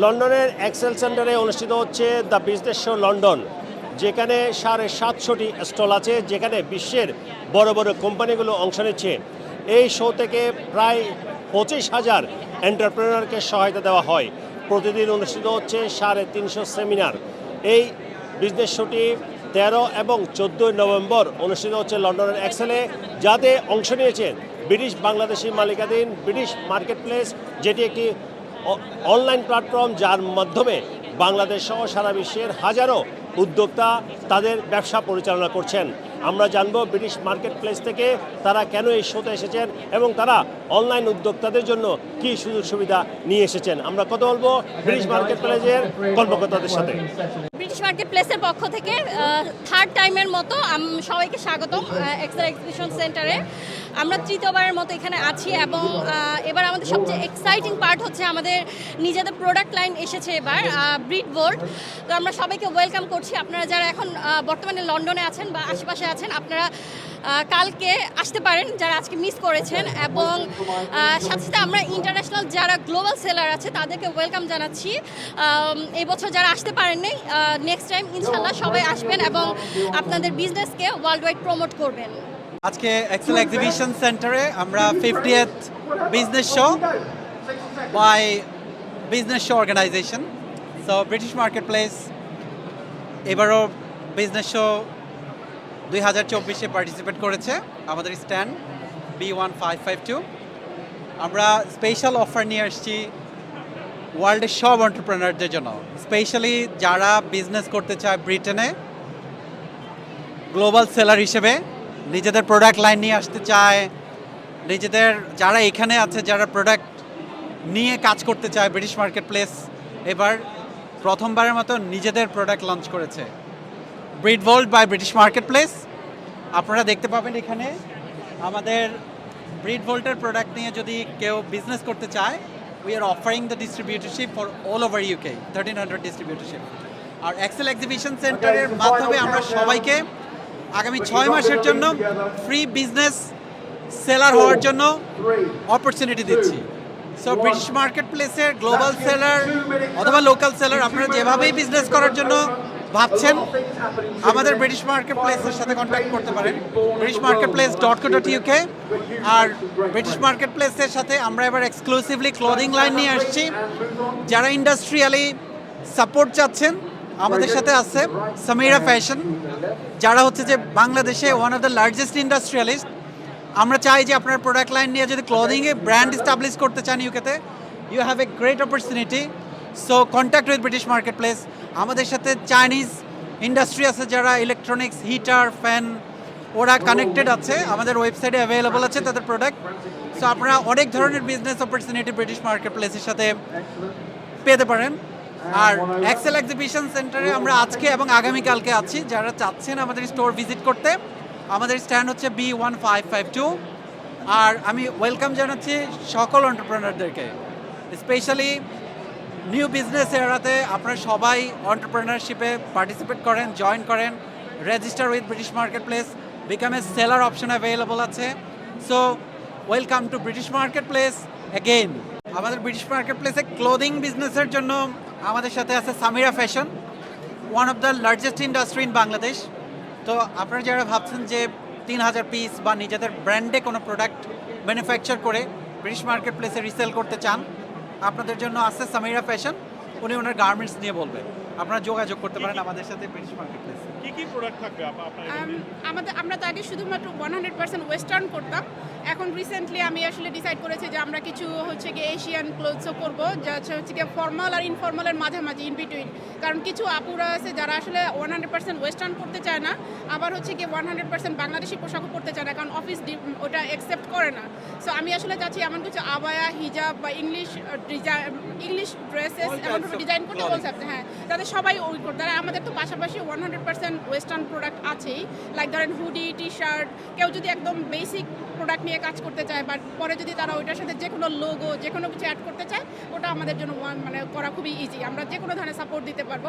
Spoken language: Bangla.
লন্ডনের এক্সেল সেন্টারে অনুষ্ঠিত হচ্ছে দ্য বিজনেস শো লন্ডন, যেখানে সাড়ে সাতশোটি স্টল আছে, যেখানে বিশ্বের বড় বড় কোম্পানিগুলো অংশ নিচ্ছে। এই শো থেকে প্রায় পঁচিশ হাজার এন্টারপ্রেনারকে সহায়তা দেওয়া হয়। প্রতিদিন অনুষ্ঠিত হচ্ছে সাড়ে তিনশো সেমিনার। এই বিজনেস শোটি তেরো এবং চোদ্দোই নভেম্বর অনুষ্ঠিত হচ্ছে লন্ডনের এক্সেলে, যাতে অংশ নিয়েছেন ব্রিটিশ বাংলাদেশি মালিকাধীন ব্রিটিশ মার্কেট প্লেস যেটি একটি অনলাইন প্ল্যাটফর্ম যার মাধ্যমে বাংলাদেশ সহ সারা বিশ্বের হাজারো উদ্যোক্তা তাদের ব্যবসা পরিচালনা করছেন। আমরা জানব ব্রিটিশ মার্কেট প্লেস থেকে তারা কেন এই শোতে এসেছেন এবং তারা অনলাইন উদ্যোক্তাদের জন্য কি সুযোগ সুবিধা নিয়ে এসেছেন। আমরা কথা বলব ব্রিটিশ মার্কেট প্লেসের কর্মকর্তাদের সাথে। ব্রিটিশ মার্কেট প্লেসের পক্ষ থেকে থার্ড টাইমের মতো সবাইকে স্বাগতম এক্সিবিশন সেন্টারে আমরা তৃতীয়বারের মতো এখানে আছি এবং এবার আমাদের সবচেয়ে এক্সাইটিং পার্ট হচ্ছে আমাদের নিজেদের প্রোডাক্ট লাইন এসেছে এবার ব্রিড বোর্ড তো আমরা সবাইকে ওয়েলকাম করছি। আপনারা যারা এখন বর্তমানে লন্ডনে আছেন বা আশেপাশে আছেন আপনারা কালকে আসতে পারেন যারা আজকে মিস করেছেন এবং সাথে সাথে আমরা ইন্টারন্যাশনাল যারা গ্লোবাল সেলার আছে তাদেরকে ওয়েলকাম জানাচ্ছি। আম, এই বছর যারা আসতে পারেননি নেক্সট টাইম ইনশাল্লাহ সবাই আসবেন এবং আপনাদের বিজনেসকে ওয়ার্ল্ড ওয়াইড প্রমোট করবেন। আজকে এক্সেল এক্সিবিশন সেন্টারে আমরা fiftieth business show by business show organisation so British market place এবারও বিজনেস শো দুই হাজার চব্বিশে পার্টিসিপেট করেছে আমাদের stand B one five five two আমরা স্পেশাল অফার নিয়ে আসছি ওয়ার্ল্ডের সব অন্টারপ্রেনারদের জন্য স্পেশালি যারা বিজনেস করতে চায় ব্রিটেনে গ্লোবাল সেলার হিসেবে নিজেদের প্রোডাক্ট লাইন নিয়ে আসতে চায়, নিজেদের যারা এখানে আছে, যারা প্রোডাক্ট নিয়ে কাজ করতে চায় ব্রিটিশ মার্কেট প্লেস এবার প্রথমবারের মতো নিজেদের প্রোডাক্ট লঞ্চ করেছে। ব্রিড ভোল্ড বাই ব্রিটিশ মার্কেট প্লেস আপনারা দেখতে পাবেন এখানে আমাদের ব্রিড ভোল্টের প্রোডাক্ট নিয়ে যদি কেউ বিজনেস করতে চায় we are offering the distributorship for all over UK thirteen hundred distributorship R Excel exhibition সেন্টারের মাধ্যমে আমরা সবাইকে আগামী ছয় মাসের জন্য ফ্রি বিজনেস সেলার হওয়ার জন্য অপরচুনিটি দিচ্ছি। সো ব্রিটিশ মার্কেট প্লেসের গ্লোবাল সেলার অথবা লোকাল সেলার আপনারা যেভাবেই বিজনেস করার জন্য ভাবছেন আমাদের ব্রিটিশ মার্কেট প্লেসের সাথে কন্ট্যাক্ট করতে পারেন। British market place dot co dot UK আর ব্রিটিশ মার্কেট প্লেসের সাথে আমরা এবার এক্সক্লুসিভলি ক্লোদিং লাইন নিয়ে আসছি। যারা ইন্ডাস্ট্রিয়ালি সাপোর্ট চাচ্ছেন, আমাদের সাথে আছে সামিরা ফ্যাশন যারা হচ্ছে যে বাংলাদেশে one of the largest industrialist আমরা চাই যে আপনার প্রোডাক্ট লাইন নিয়ে যদি ক্লোদিংয়ে ব্র্যান্ড স্টাবলিশ করতে চান ইউকেতে you have a great opportunity so contact with British market place আমাদের সাথে চাইনিজ ইন্ডাস্ট্রি আছে যারা ইলেকট্রনিক্স হিটার ফ্যান ওরা কানেক্টেড আছে। আমাদের ওয়েবসাইটে অ্যাভেলেবল আছে তাদের প্রোডাক্ট সো আপনারা অনেক ধরনের বিজনেস অপরচুনিটি ব্রিটিশ মার্কেট প্লেসের সাথে পেতে পারেন। আর এক্সেল এক্সিবিশন সেন্টারে আমরা আজকে এবং আগামীকালকে আছি। যারা চাচ্ছেন আমাদের স্টোর ভিজিট করতে, আমাদের স্ট্যান্ড হচ্ছে B one five five two আর আমি ওয়েলকাম জানাচ্ছি সকল অন্টারপ্রেনারদেরকে স্পেশালি নিউ বিজনেস এরাতে আপনারা সবাই অন্টারপ্রেনারশিপে পার্টিসিপেট করেন, জয়েন করেন register with British market place become a seller option available আছে। So welcome to British market place again আমাদের ব্রিটিশ মার্কেট প্লেসে ক্লোদিং বিজনেসের জন্য আমাদের সাথে আছে Samira fashion one of the largest industry in Bangladesh তো আপনারা যারা ভাবছেন যে তিন হাজার পিস বা নিজেদের ব্র্যান্ডে কোনো প্রোডাক্ট ম্যানুফ্যাকচার করে ব্রিটিশ মার্কেট প্লেসে রিসেল করতে চান আপনাদের জন্য আছে সামিরা ফ্যাশন। উনি ওনার গার্মেন্টস নিয়ে বলবেন আপনারা যোগাযোগ করতে পারেন আমাদের সাথে ব্রিটিশ মার্কেট প্লেসে কি কি প্রোডাক্ট থাকবে? আমাদের আমরা তো আগে শুধুমাত্র ওয়ান হান্ড্রেড পার্সেন্ট ওয়েস্টার্ন করতাম। এখন রিসেন্টলি আমি আসলে ডিসাইড করেছি যে আমরা কিছু হচ্ছে গিয়ে এশিয়ান ক্লোথসও করব যা হচ্ছে হচ্ছে গিয়ে ফর্মাল আর ইনফর্মালের মাঝামাঝি ইন বিটুইন কারণ কিছু আপুরা আছে যারা আসলে ওয়ান হান্ড্রেড পার্সেন্ট ওয়েস্টার্ন করতে চায় না আবার হচ্ছে গিয়ে ওয়ান হান্ড্রেড পার্সেন্ট বাংলাদেশি পোশাকও পরতে চায় না কারণ অফিস ওটা অ্যাকসেপ্ট করে না সো আমি আসলে চাচ্ছি এমন কিছু আবায়া হিজাব বা ইংলিশ ডিজাইন ইংলিশ ড্রেসেস এমন of ডিজাইন করতে. বলছে হ্যাঁ তাদের সবাই ওই করতে পারে আমাদের তো পাশাপাশি one hundred percent western product আছেই লাইক ধরেন হুডি টি শার্ট কেউ যদি একদম বেসিক প্রোডাক্ট নিয়ে কাজ করতে চায় বাট পরে যদি তারা ওইটার সাথে যে কোনো লোগো যে কোনো কিছু অ্যাড করতে চায়, ওটা আমাদের জন্য ওয়ান মানে করা খুবই ইজি আমরা যে কোনো ধরনের সাপোর্ট দিতে পারব।